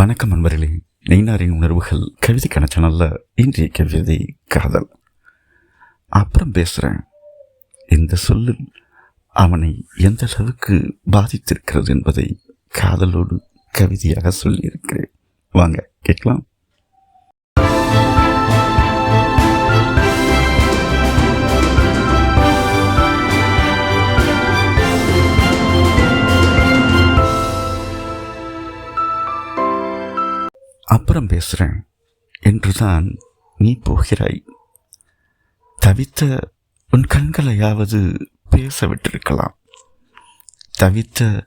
வணக்கம் நண்பர்களே. நெய்னாரின் உணர்வுகள் கவிதைக்கான சேனலில் இன்றைய கவிதை காதல். அப்புறம் பேசுகிறேன் இந்த சொல்லில் அவனை எந்த அளவுக்கு பாதித்திருக்கிறது என்பதை காதலோடு கவிதையாக சொல்லியிருக்கிறேன். வாங்க கேட்கலாம். அப்புறம் பேசுகிறேன் என்றுதான் நீ போகிறாய். தவித்த உன் கண்களையாவது பேச விட்டிருக்கலாம். தவித்த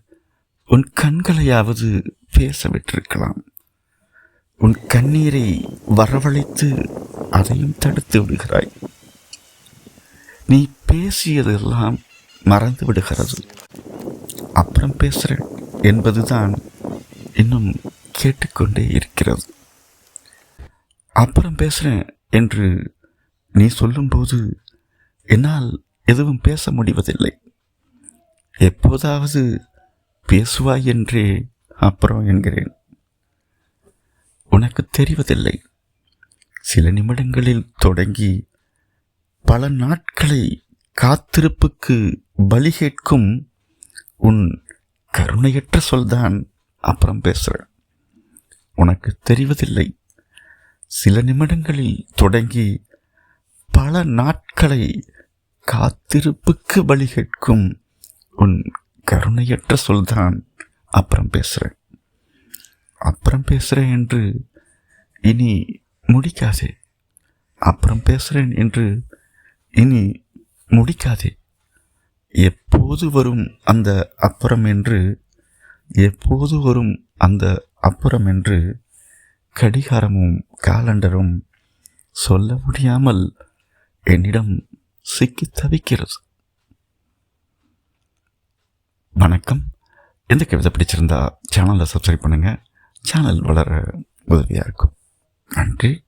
உன் கண்களையாவது பேச விட்டிருக்கலாம். உன் கண்ணீரை வரவழைத்து அதையும் தடுத்து விடுகிறாய். நீ பேசியதெல்லாம் மறந்து விடுகிறது. அப்புறம் பேசுகிறேன் என்பதுதான் இன்னும் கேட்டுக்கொண்டே இருக்கிறது. அப்புறம் பேசுகிறேன் என்று நீ சொல்லும்போது என்னால் எதுவும் பேச முடிவதில்லை. எப்போதாவது பேசுவாய் என்றே அப்புறம் என்கிறேன். உனக்கு தெரிவதில்லை. சில நிமிடங்களில் தொடங்கி பல நாட்களை காத்திருப்புக்கு பலி கேட்கும் உன் கருணையற்ற சொல்தான் அப்புறம் பேசுகிறேன் உனக்கு தெரிவதில்லை. சில நிமிடங்களில் தொடங்கி பல நாட்களை காத்திருப்புக்கு வழி கேட்கும் உன் கருணையற்ற சொல்தான் அப்புறம் பேசுகிறேன் அப்புறம் பேசுகிறேன் என்று இனி முடிக்காதே. அப்புறம் பேசுகிறேன் என்று இனி முடிக்காதே. எப்போது வரும் அந்த அப்புறம் என்று எப்போது வரும் அந்த அப்புறம் என்று கடிகாரமும் காலண்டரும் சொல்ல முடியாமல் என்னிடம் சிக்கி தவிக்கிறது. வணக்கம். எந்த கவிதை பிடிச்சிருந்தா சேனலை சப்ஸ்கிரைப் பண்ணுங்கள் சேனல் வளர உதவியாக இருக்கும். நன்றி.